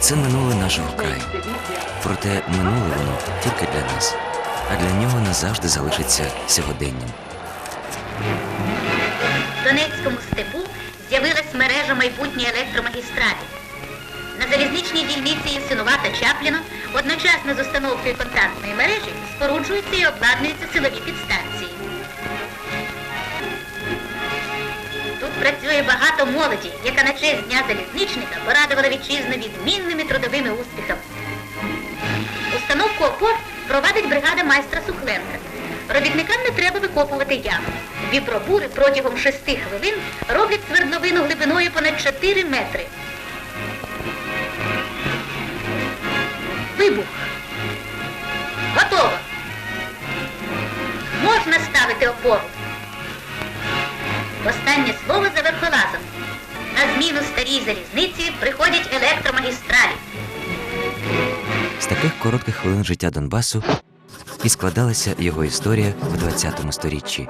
Це минуле нашого краю. Проте минуле воно тільки для нас, а для нього назавжди залишиться сьогоденням. В Донецькому степу з'явилась мережа майбутньої електромагістралі. На залізничній дільниці Ясинувата Чапліно одночасно з установкою контактної мережі споруджуються і обладнуються силові підстанції. Працює багато молоді, яка на честь Дня залізничника порадувала вітчизну відмінними трудовими успіхами. Установку опор провадить бригада майстра Сухленка. Робітникам не треба викопувати яму. Вібробури протягом 6 хвилин роблять свердловину глибиною понад 4 метри. Вибух. Готово. Можна ставити опору. Останнє слово за верхолазом. На зміну старій залізниці приходять електромагістралі. З таких коротких хвилин життя Донбасу і складалася його історія в ХХ сторіччі.